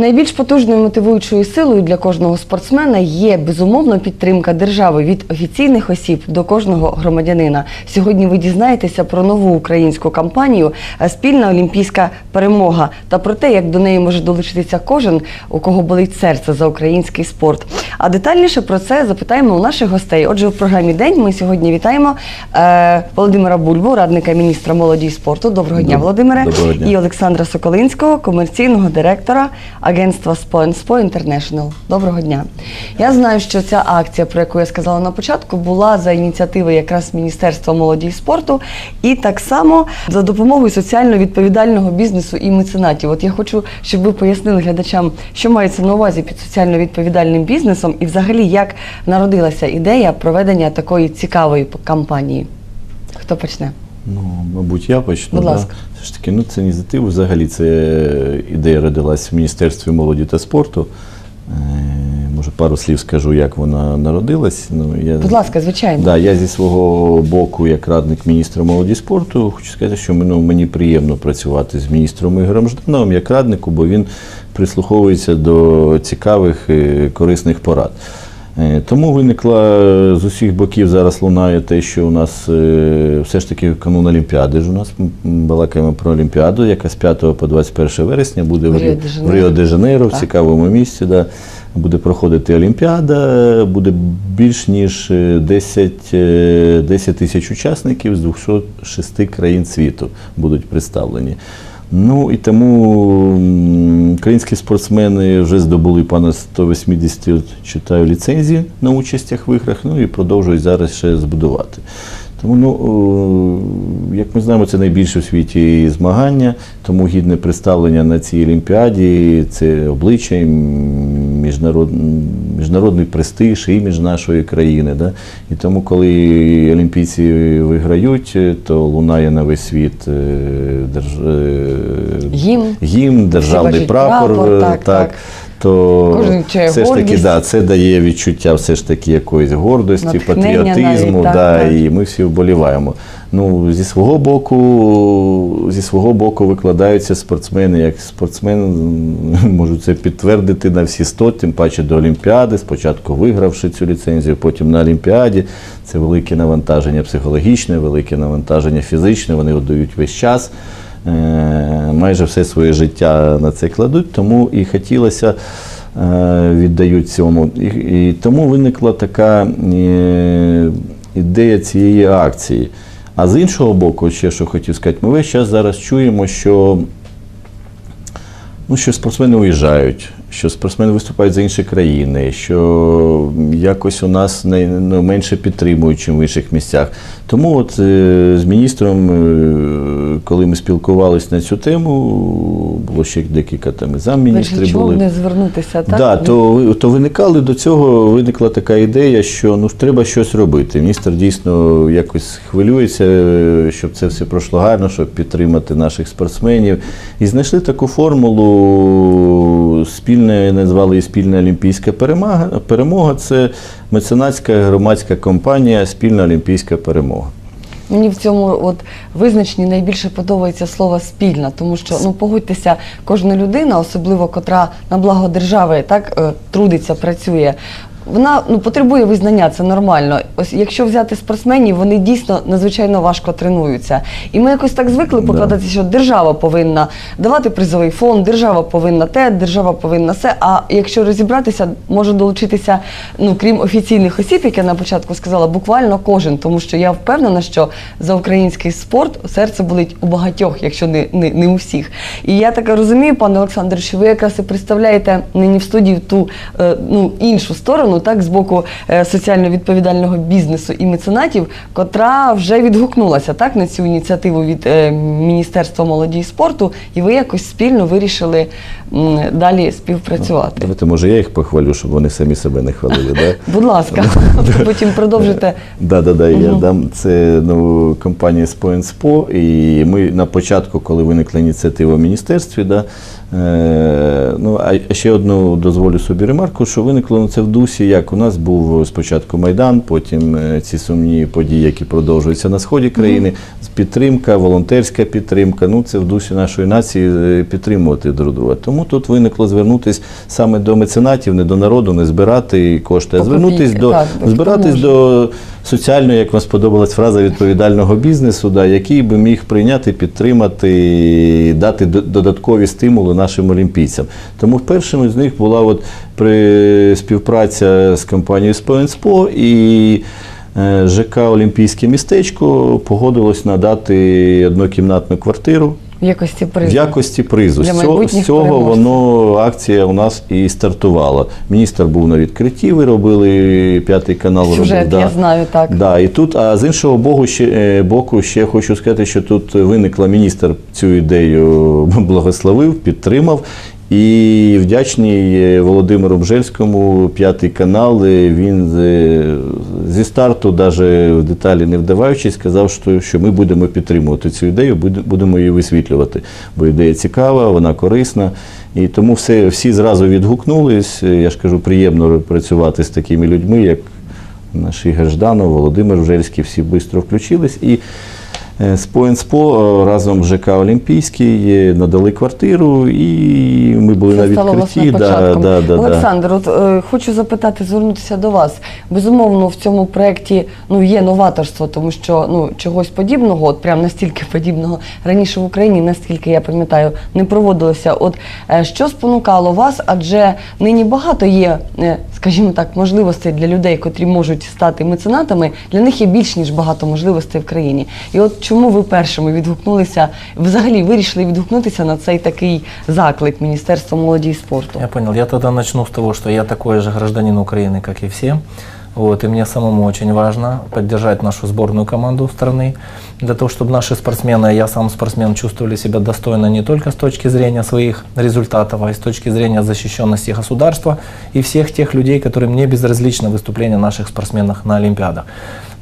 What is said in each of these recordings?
Найбільш потужною мотивуючою силою для кожного спортсмена є безумовно підтримка держави від офіційних осіб до кожного громадянина. Сьогодні ви дізнаєтеся про нову українську кампанію Спільна олімпійська перемога та про те, як до неї може долучитися кожен, у кого болить серце за український спорт. А детальніше про це запитаємо у наших гостей. Отже, в програмі День ми сьогодні вітаємо е, Володимира Бульбу, радника міністра молоді і спорту. Доброго дня, Володимире. доброго дня. І Олександра Соколинського, комерційного директора агентства Спо International. Доброго дня. Я знаю, що ця акція, про яку я сказала на початку, була за ініціативи якраз Міністерства молоді і спорту, і так само за допомогою соціально відповідального бізнесу і меценатів. От я хочу, щоб ви пояснили глядачам, що мається на увазі під соціально відповідальним бізнесом, і взагалі як народилася ідея проведення такої цікавої кампанії. Хто почне? Ну, мабуть, я почну. Будь да. Все ж таки, ну, це ініціатива. Взагалі, це ідея родилась в Міністерстві молоді та спорту. Е, може, пару слів скажу, як вона народилась. Ну, я, Будь ласка, звичайно. Да, я зі свого боку, як радник міністра молоді спорту, хочу сказати, що ну, мені приємно працювати з міністром Ігорем Ждановим як раднику, бо він прислуховується до цікавих і корисних порад. Е, Тому виникла е, з усіх боків зараз лунає те, що у нас е, все ж таки канун Олімпіади ж у нас балакаємо про Олімпіаду, яка з 5 по 21 вересня буде в Рі- Ріо-де-Жанейро. в цікавому місці. Да. Буде проходити Олімпіада, буде більш ніж е, 10, е, 10 тисяч учасників з 206 країн світу будуть представлені. Ну і тому українські спортсмени вже здобули понад 180 читаю, ліцензії на участях в іграх, ну і продовжують зараз ще збудувати. Тому, ну, як ми знаємо, це найбільше в світі змагання, тому гідне представлення на цій Олімпіаді це обличчя, міжнарод, міжнародний престиж, імідж нашої країни. Да? І тому, коли олімпійці виграють, то лунає на весь світ е, держ... е, Гімн. гімн, державний прапор. прапор, е, так, так. То все ж таки, да, це дає відчуття все ж таки якоїсь гордості, патріотизму, навіть, да, так. і ми всі вболіваємо. Ну, зі свого боку, зі свого боку викладаються спортсмени, як спортсмен можу це підтвердити на всі 100, тим паче до Олімпіади, спочатку вигравши цю ліцензію, потім на Олімпіаді. Це велике навантаження психологічне, велике навантаження фізичне, вони віддають весь час. Е, Майже все своє життя на це кладуть, тому і хотілося е, віддають цьому. І, і тому виникла така е, ідея цієї акції. А з іншого боку, ще що хотів сказати, ми весь час зараз чуємо, що, ну, що спортсмени уїжджають, що спортсмени виступають за інші країни, що якось у нас не, ну, менше підтримують, ніж в інших місцях. Тому от е, з міністром, е, коли ми спілкувалися на цю тему, було ще декілька там і замміністри були. не звернутися, так? Да, то, то виникали до цього виникла така ідея, що ну треба щось робити. Міністр дійсно якось хвилюється, щоб це все пройшло гарно, щоб підтримати наших спортсменів. І знайшли таку формулу спільне, назвали її спільна олімпійська перемога. Перемога це меценатська громадська компанія Спільна олімпійська перемога. Мені в цьому от визначенні найбільше подобається слово спільна, тому що ну погодьтеся, кожна людина, особливо котра на благо держави так е, трудиться, працює. Вона ну потребує визнання, це нормально. Ось якщо взяти спортсменів, вони дійсно надзвичайно важко тренуються. І ми якось так звикли Да. покладатися, що держава повинна давати призовий фонд, держава повинна те, держава повинна все. А якщо розібратися, може долучитися, ну крім офіційних осіб, як я на початку сказала, буквально кожен, тому що я впевнена, що за український спорт серце болить у багатьох, якщо не, не, не у всіх. І я так розумію, пане Олександр, що ви якраз і представляєте нині в студії ту е, ну іншу сторону, так з боку е, соціально відповідального бізнесу і меценатів, котра вже відгукнулася так на цю ініціативу від е, Міністерства молоді і спорту, і ви якось спільно вирішили далі співпрацювати. Давайте, може, я їх похвалю, щоб вони самі себе не хвалили. Да? Будь ласка, потім продовжите. Да, да, да, я дам це ну, компанія Споенспо. І ми на початку, коли виникла ініціатива в міністерстві, да, ну, а ще одну дозволю собі ремарку, що виникло ну, це в дусі, як у нас був спочатку Майдан, потім е, ці сумні події, які продовжуються на сході країни, підтримка, волонтерська підтримка. Ну, це в дусі нашої нації е, підтримувати друг друга. Тому тут виникло звернутися саме до меценатів, не до народу, не збирати кошти, а По звернутися до збиратись до соціального, як вам сподобалась фраза відповідального бізнесу, да, який би міг прийняти, підтримати, дати додаткові стимули нашим олімпійцям. Тому першим з них була от при співпраця з компанією «Спенспо» і е, ЖК Олімпійське містечко погодилось надати однокімнатну квартиру В якості в якості призу. Для З цього, з цього переможців. воно акція у нас і стартувала. Міністр був на відкритті, ви робили п'ятий канал. Сюжет, робив, я знаю, так. Да, і тут, а з іншого боку, ще, е, боку, ще хочу сказати, що тут виникла міністр цю ідею благословив, підтримав. І вдячний е, Володимиру Бжельському, п'ятий канал. е, Він е, зі старту, навіть в деталі не вдаваючись, сказав, що, ми будемо підтримувати цю ідею, будемо її висвітлювати. Бо ідея цікава, вона корисна. І тому все, всі зразу відгукнулись. Я ж кажу, приємно працювати з такими людьми, як наш Ігор Жданов, Володимир Жельський, всі швидко включились. І е, з ПОНСПО разом з ЖК Олімпійський е, надали квартиру, і ми були Це на стало відкритті. власне да, да, да. Олександр, от е, хочу запитати, звернутися до вас. Безумовно, в цьому проєкті ну є новаторство, тому що ну чогось подібного, от прям настільки подібного раніше в Україні, наскільки я пам'ятаю, не проводилося. От е, що спонукало вас? Адже нині багато є, е, скажімо так, можливостей для людей, котрі можуть стати меценатами. Для них є більш ніж багато можливостей в країні. І от чому ви першими відгукнулися, взагалі вирішили відгукнутися на цей такий заклик Міністерства молоді і спорту? Я понял. Я тогда начну с того, что я такой же гражданин Украины, как и все. Вот, и мне самому очень важно поддержать нашу сборную команду страны, для того, чтобы наши спортсмены, я сам спортсмен, чувствовали себя достойно не только с точки зрения своих результатов, а и с точки зрения защищенности государства и всех тех людей, которым не безразлично выступления наших спортсменов на Олимпиадах.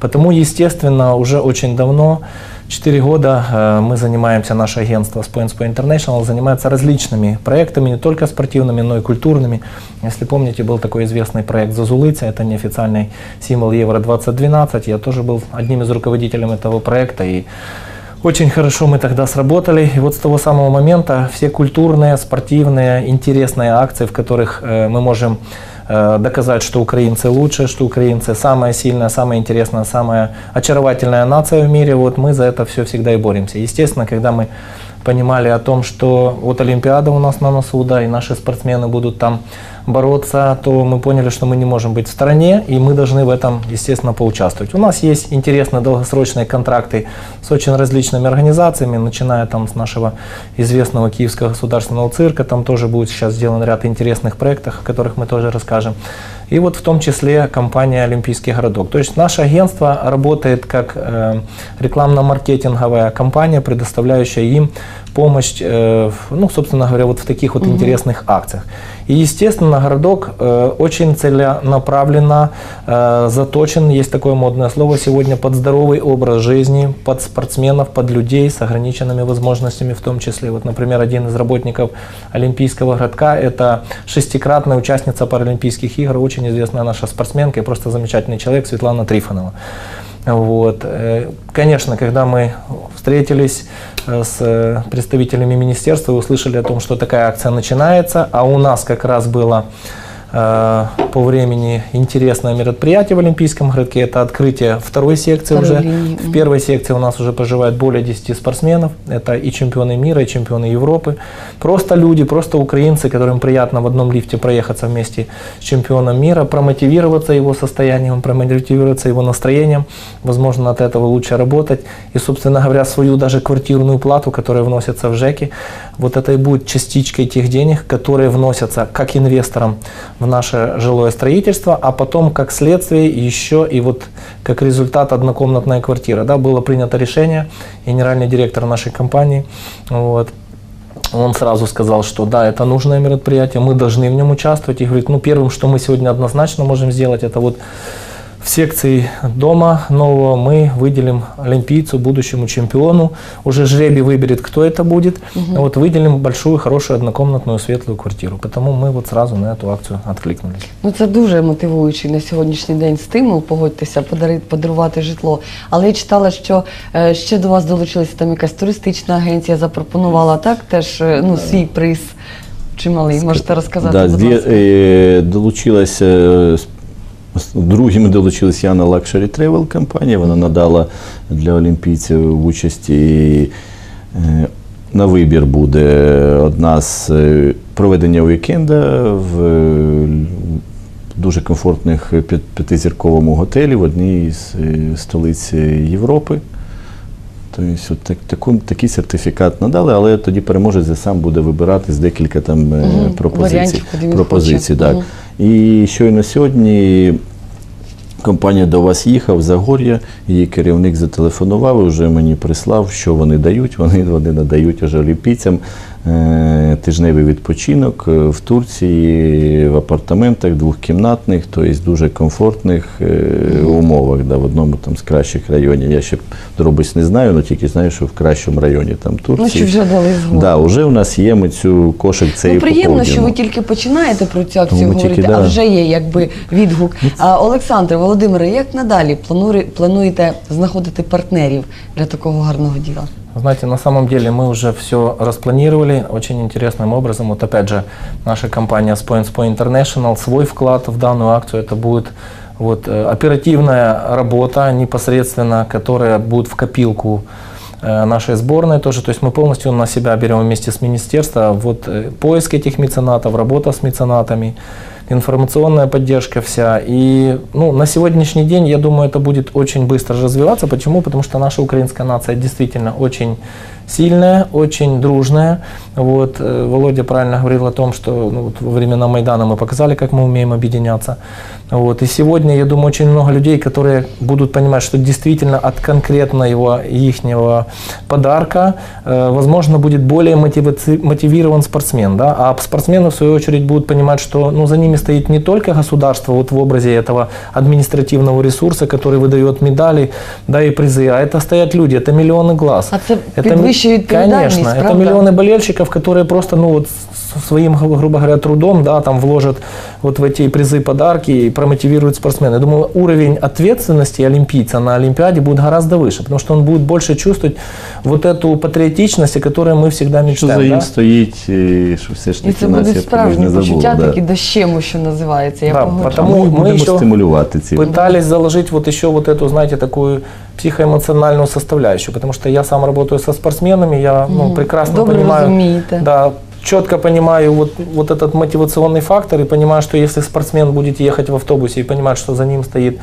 Потому, естественно, уже очень давно Четыре года э, мы занимаемся, наше агентство Spoins по International занимается различными проектами, не только спортивными, но и культурными. Если помните, был такой известный проект «Зазулыця», это неофициальный символ Евро-2012. Я тоже был одним из руководителей этого проекта. И очень хорошо мы тогда сработали. И вот с того самого момента все культурные, спортивные, интересные акции, в которых э, мы можем э, доказать, что украинцы лучше, что украинцы самая сильная, самая интересная, самая очаровательная нация в мире. Вот мы за это все всегда и боремся. Естественно, когда мы понимали о том, что вот Олимпиада у нас на носу, да, и наши спортсмены будут там бороться, то мы поняли, что мы не можем быть в стороне, и мы должны в этом, естественно, поучаствовать. У нас есть интересные долгосрочные контракты с очень различными организациями, начиная там с нашего известного Киевского государственного цирка, там тоже будет сейчас сделан ряд интересных проектов, о которых мы тоже расскажем. И вот в том числе компания «Олимпийский городок». То есть наше агентство работает как э, рекламно-маркетинговая компания, предоставляющая им помощь, э, в- ну, собственно говоря, вот в таких вот интересных акциях. И, естественно, городок э, очень целенаправленно э, заточен, есть такое модное слово сегодня, под здоровый образ жизни, под спортсменов, под людей с ограниченными возможностями в том числе. Вот, например, один из работников Олимпийского городка – это шестикратная участница Паралимпийских игр, очень известная наша спортсменка и просто замечательный человек Светлана Трифонова. Вот. э, Конечно, когда мы встретились э, с э, представителями министерства и услышали о том, что такая акция начинается, а у нас как раз было э, по времени интересное мероприятие в Олимпийском городке. Это открытие второй секции Второй уже. линии, В первой секции у нас уже проживает более 10 спортсменов. Это и чемпионы мира, и чемпионы Европы. Просто люди, просто украинцы, которым приятно в одном лифте проехаться вместе с чемпионом мира, промотивироваться его состоянием, промотивироваться его настроением. Возможно, от этого лучше работать. И, собственно говоря, свою даже квартирную плату, которая вносится в ЖЭКи, вот это и будет частичкой тех денег, которые вносятся как инвесторам в наше жилое строительство, а потом как следствие еще и вот как результат однокомнатная квартира. Да, было принято решение, генеральный директор нашей компании, вот, он сразу сказал, что да, это нужное мероприятие, мы должны в нем участвовать. И говорит, ну первым, что мы сегодня однозначно можем сделать, это вот в секции дома нового мы выделим олимпийцу, будущему чемпиону. Уже жребий выберет, кто это будет. Вот выделим большую, хорошую, однокомнатную, светлую квартиру. Потому мы вот сразу на эту акцию откликнулись. Ну це дуже мотивуючий на сьогоднішній день стимул, погодьтеся, подари- подарувати житло. Але я читала, що е, ще до вас долучилася там якась туристична агенція, запропонувала так теж е, ну, свій приз чималий. Можете розказати, Да, будь дві- ласка. е, долучилася, е, с- с- другими долучилась Яна Luxury Travel компанія. Вона надала для олімпійців участі. е, На вибір буде одна з е, проведення вікенда в е, дуже комфортних п'ятизірковому готелі в одній з столиць Європи. Тобто, так, таку, такий сертифікат надали, але тоді переможець сам буде вибирати з декілька там Мгм, пропозицій. пропозицій так. Мгм. І щойно сьогодні компанія до вас їхав, Загор'я, її керівник зателефонував і вже мені прислав, що вони дають. Вони, вони надають вже олімпійцям е, тижневий відпочинок е, в Турції в апартаментах двохкімнатних, тобто дуже комфортних е, умовах, да, в одному там з кращих районів. Я ще дробиць не знаю, але тільки знаю, що в кращому районі там Ну, Турції. що вже дали згоду. Да, вже у нас є ми цю кошик цей Ну, приємно, що ви тільки починаєте про цю акцію Тому говорити, тільки, а вже є якби відгук. А, Олександре, Володимире, як надалі планури- плануєте знаходити партнерів для такого гарного діла? Знаете, на самом деле мы уже все распланировали очень интересным образом. Вот опять же, наша компания Points Point International, свой вклад в данную акцию, это будет вот, э, оперативная работа непосредственно, которая будет в копилку э, нашей сборной тоже. То есть мы полностью на себя берем вместе с министерством вот, э, поиск этих меценатов, работа с меценатами, информационная поддержка вся. И ну, на сегодняшний день, я думаю, это будет очень быстро развиваться. Почему? Потому что наша украинская нация действительно очень сильная, очень дружная. Вот, э, Володя правильно говорил о том, что ну, вот во времена Майдана мы показали, как мы умеем объединяться. Вот, и сегодня, я думаю, очень много людей, которые будут понимать, что действительно от конкретного ихнего подарка, э, возможно, будет более мотивирован спортсмен. Да? А спортсмены, в свою очередь, будут понимать, что ну, за ними стоит не только государство вот в образе этого административного ресурса, который выдает медали да, и призы, а это стоят люди, это миллионы глаз. А це Это, підвищує відповідальність, Конечно, это правда? миллионы болельщиков, которые просто, ну вот, с- своим, гру- грубо говоря, трудом, да, там вложат вот в эти призы, подарки и промотивируют спортсмена. Я думаю, уровень ответственности олимпийца на Олимпиаде будет гораздо выше, потому что он будет больше чувствовать вот эту патриотичность, о которой мы всегда Що мечтаем. за їм да? стоїть, і що все ж І таки це нас будуть я справжні не забув. почуття, да. такі дощему, що називається. Я Да, погоджуюсь. потому Ми мы будемо еще стимулювати ці. пытались заложить вот еще вот эту, знаете, такую психоэмоциональную составляющую, потому что я сам работаю со спортсменами, я ну, Мгм. прекрасно Добре понимаю, розумієте. да, четко понимаю вот, вот этот мотивационный фактор и понимаю, что если спортсмен будет ехать в автобусе и понимать, что за ним стоит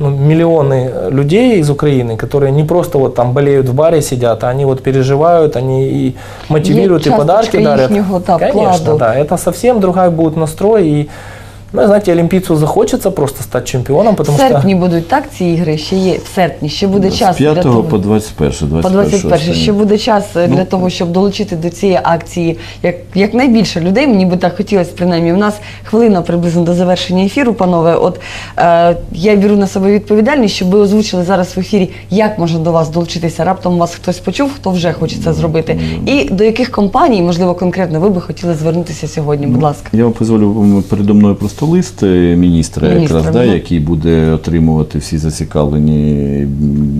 ну, миллионы э, людей из Украины, которые не просто вот там болеют в баре сидят, а они вот переживают, они и мотивируют, и часточка подарки дарят. їхнього, та, Конечно, вкладу. да, это совсем другой будет настрой и ну, знаете, олимпийцу захочется просто стать чемпионом, В потому что серпні будуть так ці ігри, ще є в серпні, ще буде З час 5 для того. по 21. По 21 ще буде час е, Ну, для того, щоб долучити до цієї акції як, як найбільше людей. Мені би так хотілося, принаймні. У нас хвилина приблизно до завершення ефіру, панове. От е, я беру на себе відповідальність, щоб ви озвучили зараз в ефірі, як можна до вас долучитися. Раптом вас хтось почув, хто вже хоче це зробити. І до яких компаній, можливо, конкретно ви би хотіли звернутися сьогодні. Будь ласка. Я вам дозволю м, передо мною просто лист е, міністра, Міністра, якраз, да, який буде отримувати всі зацікавлені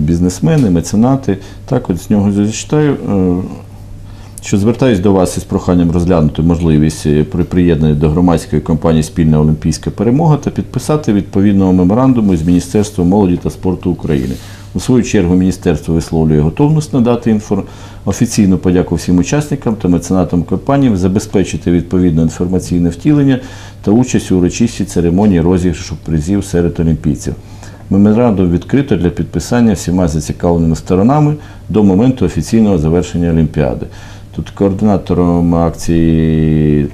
бізнесмени, меценати. Так, от з нього зачитаю. е, Що звертаюсь до вас із проханням розглянути можливість е, при приєднанні до громадської компанії Спільна Олімпійська перемога та підписати відповідного меморандуму з Міністерством молоді та спорту України. У свою чергу міністерство висловлює готовність надати інфор... офіційну подяку всім учасникам та меценатам компанії, забезпечити відповідне інформаційне втілення та участь у урочистій церемонії розіграшу призів серед олімпійців. Меморандум відкрито для підписання всіма зацікавленими сторонами до моменту офіційного завершення Олімпіади. Тут координатором акції,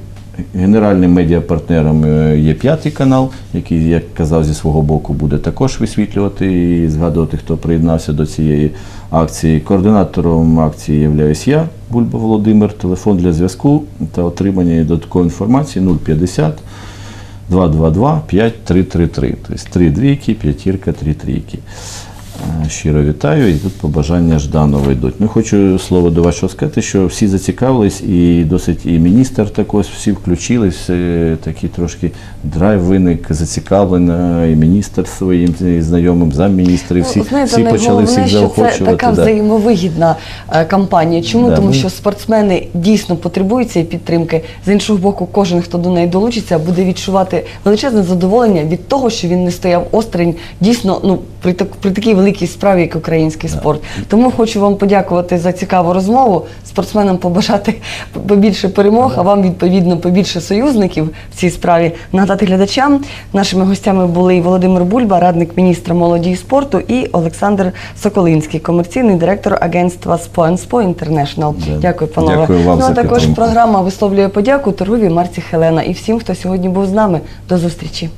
генеральним медіапартнером е, є п'ятий канал, який, як казав, зі свого боку буде також висвітлювати і згадувати, хто приєднався до цієї акції. Координатором акції являюсь я, Бульба Володимир. Телефон для зв'язку та отримання додаткової інформації 050 222 5333. Тобто три двійки, п'ятірка, три трійки. Е, Щиро вітаю і тут побажання Жданової йдуть. Ну, хочу слово до вашого сказати, що всі зацікавились, і досить і міністр також всі включились, такий трошки драйв виник, зацікавлено, і міністр своїм е, знайомим, замміністри, всі, Ну, знаєте, всі почали всіх що це заохочувати. така да. взаємовигідна е, кампанія. Чому? Да, Тому ми- що спортсмени дійсно потребують цієї підтримки. З іншого боку, кожен, хто до неї долучиться, буде відчувати величезне задоволення від того, що він не стояв осторонь дійсно ну при так при такій великій справі, як український спорт. Тому хочу вам подякувати за цікаву розмову. Спортсменам побажати побільше перемог, а вам відповідно побільше союзників в цій справі. Нагадати глядачам. Нашими гостями були Володимир Бульба, радник міністра молоді і спорту, і Олександр Соколинський, комерційний директор агентства Спо International. Да. Дякую, панове. Дякую вам ну, а також підтримку. програма висловлює подяку торговій марці Хелена і всім, хто сьогодні був з нами. До зустрічі.